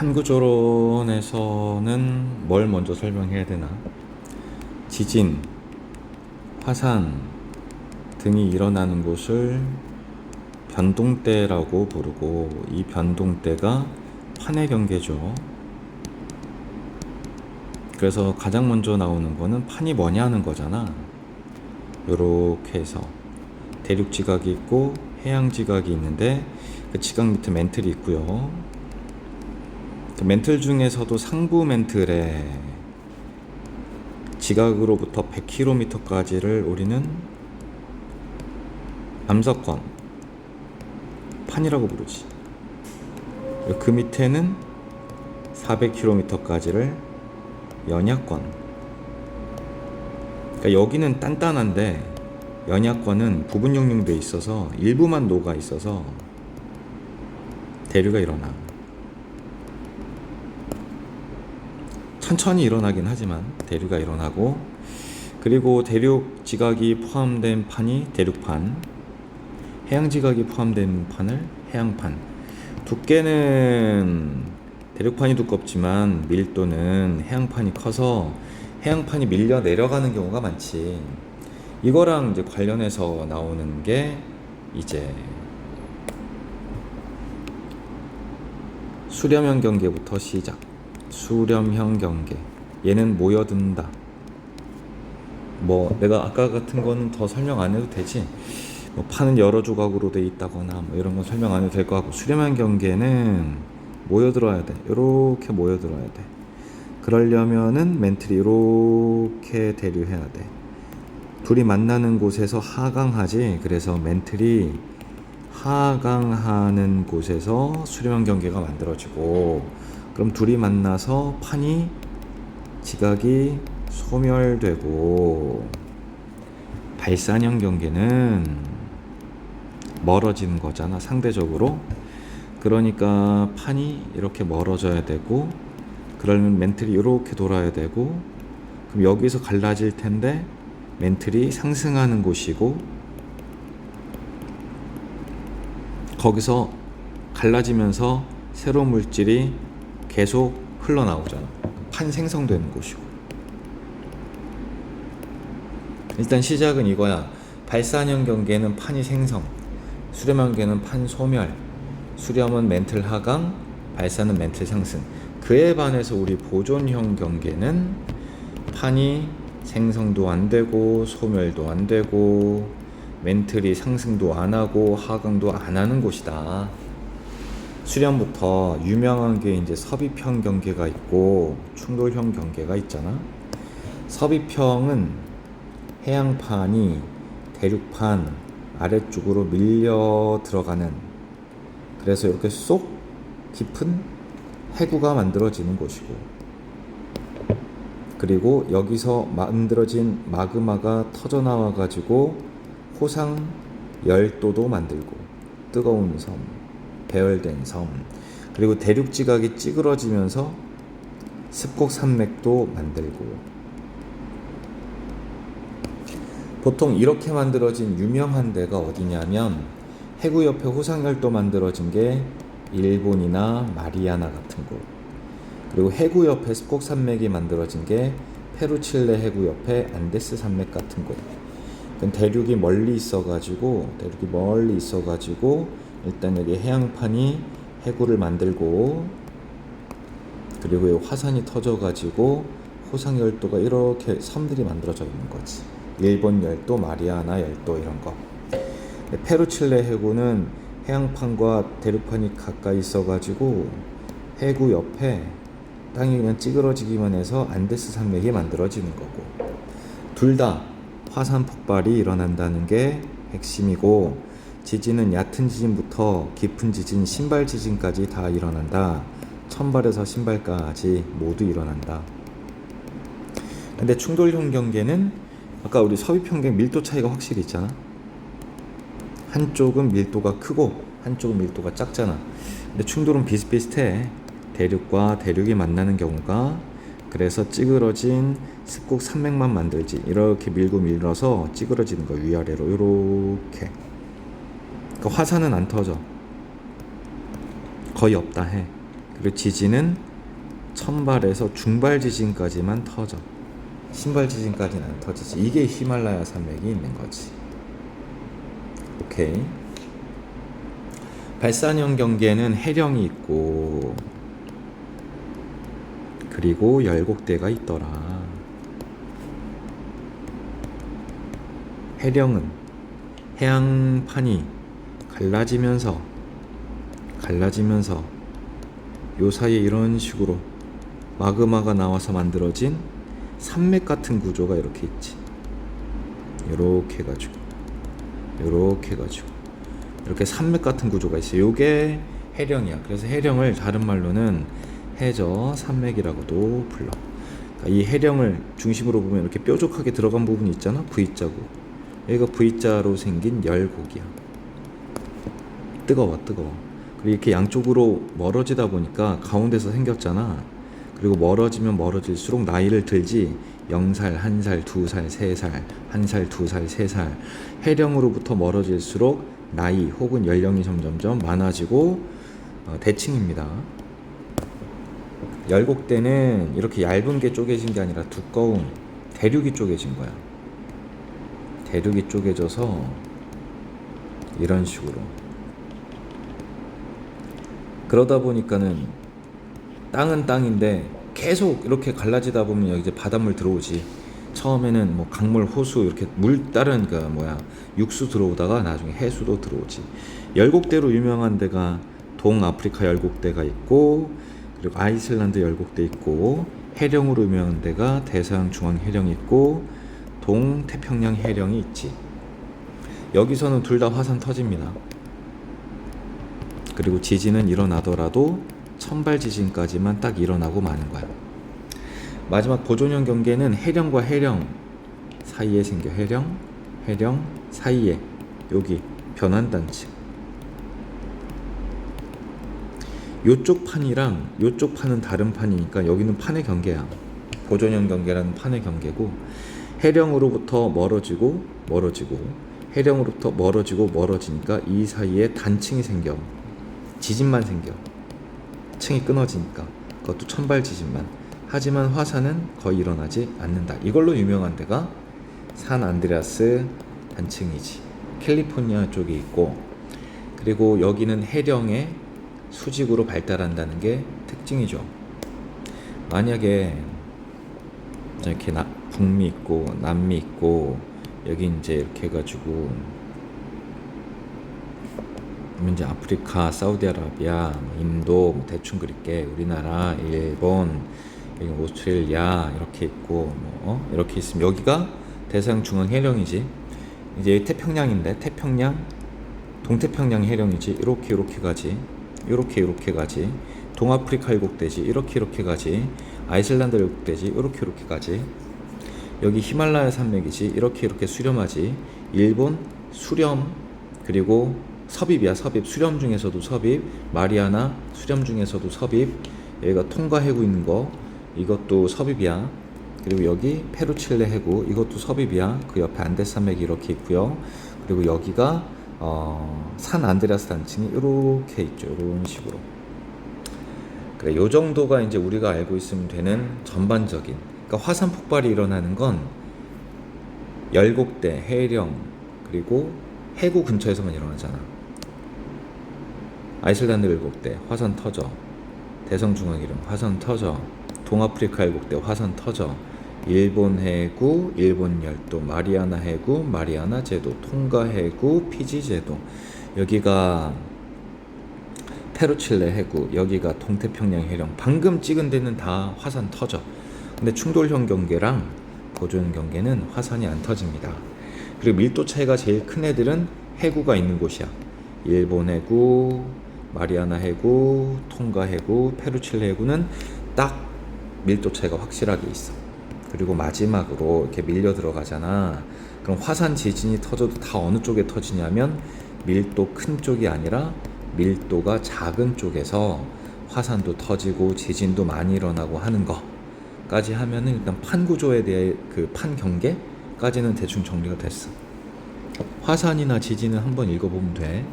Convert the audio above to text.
판구조론에서는 뭘 먼저 설명해야 되나? 지진, 화산 등이 일어나는 곳을 변동대라고 부르고 이 변동대가 판의 경계죠. 그래서 가장 먼저 나오는 거는 판이 뭐냐 하는 거잖아. 요렇게 해서 대륙 지각이 있고 해양 지각이 있는데 그 지각 밑에 멘틀이 있고요. 그 멘틀 중에서도 상부 멘틀에 지각으로부터 100km까지를 우리는 암석권 판이라고 부르지. 그 밑에는 400km까지를 연약권. 그러니까 여기는 단단한데 연약권은 부분 용융돼 있어서 일부만 녹아 있어서 대류가 일어나. 천천히 일어나긴 하지만 대류가 일어나고 그리고 대륙 지각이 포함된 판이 대륙판, 해양 지각이 포함된 판을 해양판. 두께는 대륙판이 두껍지만 밀도는 해양판이 커서 해양판이 밀려 내려가는 경우가 많지. 이거랑 이제 관련해서 나오는 게 이제 수렴형 경계부터 시작. 수렴형 경계. 얘는 모여든다. 뭐 내가 아까 같은 거는 더 설명 안 해도 되지. 뭐 판은 여러 조각으로 돼 있다거나 뭐 이런 건 설명 안 해도 될 것 같고 수렴형 경계는 모여들어야 돼. 이렇게 모여들어야 돼. 그러려면은 멘틀이 이렇게 대류해야 돼. 둘이 만나는 곳에서 하강하지. 그래서 멘틀이 하강하는 곳에서 수렴형 경계가 만들어지고 그럼 둘이 만나서 판이 지각이 소멸되고 발산형 경계는 멀어지는 거잖아 상대적으로. 그러니까 판이 이렇게 멀어져야 되고 그러면 멘틀이 이렇게 돌아야 되고 그럼 여기서 갈라질 텐데 멘틀이 상승하는 곳이고 거기서 갈라지면서 새로운 물질이 계속 흘러나오잖아. 판 생성되는 곳이고. 일단 시작은 이거야. 발산형 경계는 판이 생성, 수렴형 경계는 판 소멸, 수렴은 멘틀 하강, 발산은 멘틀 상승. 그에 반해서 우리 보존형 경계는 판이 생성도 안 되고 소멸도 안 되고 멘틀이 상승도 안 하고 하강도 안 하는 곳이다. 수렴부터 유명한 게 이제 섭입형 경계가 있고 충돌형 경계가 있잖아. 섭입형은 해양판이 대륙판 아래쪽으로 밀려 들어가는 그래서 이렇게 쏙 깊은 해구가 만들어지는 곳이고 그리고 여기서 만들어진 마그마가 터져 나와 가지고 호상 열도도 만들고 뜨거운 섬, 배열된 섬, 그리고 대륙 지각이 찌그러지면서 습곡 산맥도 만들고. 보통 이렇게 만들어진 유명한 데가 어디냐면 해구 옆에 호상열도 만들어진 게 일본이나 마리아나 같은 곳. 그리고 해구 옆에 습곡 산맥이 만들어진 게 페루 칠레 해구 옆에 안데스 산맥 같은 곳. 대륙이 멀리 있어가지고 대륙이 멀리 있어가지고 일단 여기 해양판이 해구를 만들고 그리고 이 화산이 터져 가지고 호상 열도가 이렇게 섬들이 만들어져 있는 거지. 일본 열도, 마리아나 열도 이런 거. 페루 칠레 해구는 해양판과 대륙판이 가까이 있어 가지고 해구 옆에 땅이 그냥 찌그러지기만 해서 안데스 산맥이 만들어지는 거고 둘 다 화산 폭발이 일어난다는 게 핵심이고 지진은 얕은 지진부터 깊은 지진, 신발 지진까지 다 일어난다. 천발에서 신발까지 모두 일어난다. 근데 충돌형 경계는 아까 우리 섭입형 경계 밀도 차이가 확실히 있잖아. 한쪽은 밀도가 크고 한쪽은 밀도가 작잖아. 근데 충돌은 비슷비슷해. 대륙과 대륙이 만나는 경우가 그래서 찌그러진 습곡 산맥만 만들지. 이렇게 밀고 밀어서 찌그러지는 거 위아래로 이렇게. 그러니까 화산은 안 터져. 거의 없다 해. 그리고 지진은 천발에서 중발 지진까지만 터져. 신발 지진까지는 안 터지지. 이게 히말라야 산맥이 있는 거지. 오케이. 발산형 경계는 해령이 있고 그리고 열곡대가 있더라. 해령은 해양판이 갈라지면서 갈라지면서 요 사이에 이런 식으로 마그마가 나와서 만들어진 산맥 같은 구조가 이렇게 있지. 요렇게 해가지고 요렇게 해가지고 이렇게 산맥 같은 구조가 있어요. 요게 해령이야. 그래서 해령을 다른 말로는 해저 산맥이라고도 불러. 그러니까 이 해령을 중심으로 보면 이렇게 뾰족하게 들어간 부분이 있잖아. V자고. 여기가 V자로 생긴 열곡이야. 뜨거워, 뜨거워. 그리고 이렇게 양쪽으로 멀어지다 보니까 가운데서 생겼잖아. 그리고 멀어지면 멀어질수록 나이를 들지 0살, 1살, 2살, 3살, 1살, 2살, 3살 해령으로부터 멀어질수록 나이 혹은 연령이 점점점 많아지고 어, 대칭입니다. 열곡대는 이렇게 얇은 게 쪼개진 게 아니라 두꺼운 대륙이 쪼개진 거야. 대륙이 쪼개져서 이런 식으로 그러다 보니까는 땅은 땅인데 계속 이렇게 갈라지다 보면 여기 이제 바닷물 들어오지. 처음에는 뭐 강물, 호수 이렇게 물 다른 그 뭐야 육수 들어오다가 나중에 해수도 들어오지. 열곡대로 유명한 데가 동아프리카 열곡대가 있고 그리고 아이슬란드 열곡대 있고 해령으로 유명한 데가 대서양 중앙 해령이 있고 동태평양 해령이 있지. 여기서는 둘 다 화산 터집니다. 그리고 지진은 일어나더라도 천발 지진까지만 딱 일어나고 마는 거야. 마지막 보존형 경계는 해령과 해령 사이에 생겨 해령, 해령 사이에 여기 변환 단층. 요쪽 판이랑 요쪽 판은 다른 판이니까 여기는 판의 경계야. 보존형 경계라는 판의 경계고 해령으로부터 멀어지고 멀어지고 해령으로부터 멀어지고 멀어지니까 이 사이에 단층이 생겨. 지진만 생겨. 층이 끊어지니까 그것도 천발 지진만. 하지만 화산은 거의 일어나지 않는다. 이걸로 유명한 데가 산 안드레아스 단층이지. 캘리포니아 쪽에 있고 그리고 여기는 해령의 수직으로 발달한다는 게 특징이죠. 만약에 이렇게 나, 북미 있고 남미 있고 여기 이제 이렇게 해가지고 이제 아프리카, 사우디아라비아, 뭐 인도 뭐 대충 그릴게 우리나라, 일본, 오스트레일리아 이렇게 있고 뭐 어? 이렇게 있으면 여기가 대서양 중앙 해령이지. 이제 태평양인데 태평양, 동태평양 해령이지. 이렇게 이렇게 가지. 이렇게 이렇게 가지. 동아프리카 일국대지. 이렇게 이렇게 가지. 아이슬란드 일국대지. 이렇게 이렇게 가지. 여기 히말라야 산맥이지. 이렇게 이렇게 수렴하지. 일본 수렴 그리고 섭입이야 섭입. 수렴 중에서도 섭입. 마리아나 수렴 중에서도 섭입. 통가 해구 있는 거. 이것도 섭입이야. 그리고 여기 페루칠레 해구 이것도 섭입이야. 그 옆에 안데산맥이 이렇게 있고요. 그리고 여기가 어, 산 안드레아스 단층이 이렇게 있죠. 이런 식으로. 그래 요 정도가 이제 우리가 알고 있으면 되는 전반적인 그러니까 화산 폭발이 일어나는 건 열곡대 해령 그리고 해구 근처에서만 일어나잖아. 아이슬란드 일곡대 화산 터져. 대성 중앙이름 화산 터져. 동아프리카 일곡대 화산 터져. 일본 해구, 일본 열도, 마리아나 해구, 마리아나 제도, 통가 해구, 피지 제도. 여기가 페루칠레 해구, 여기가 동태평양 해령. 방금 찍은 데는 다 화산 터져. 근데 충돌형 경계랑 보존 경계는 화산이 안 터집니다. 그리고 밀도 차이가 제일 큰 애들은 해구가 있는 곳이야. 일본 해구, 마리아나 해구, 통가 해구, 페루칠레 해구는 딱 밀도 차이가 확실하게 있어. 그리고 마지막으로 이렇게 밀려 들어가잖아. 그럼 화산 지진이 터져도 다 어느 쪽에 터지냐면 밀도 큰 쪽이 아니라 밀도가 작은 쪽에서 화산도 터지고 지진도 많이 일어나고 하는 거까지 하면은 일단 판 구조에 대해 그 판 경계까지는 대충 정리가 됐어. 화산이나 지진은 한번 읽어보면 돼.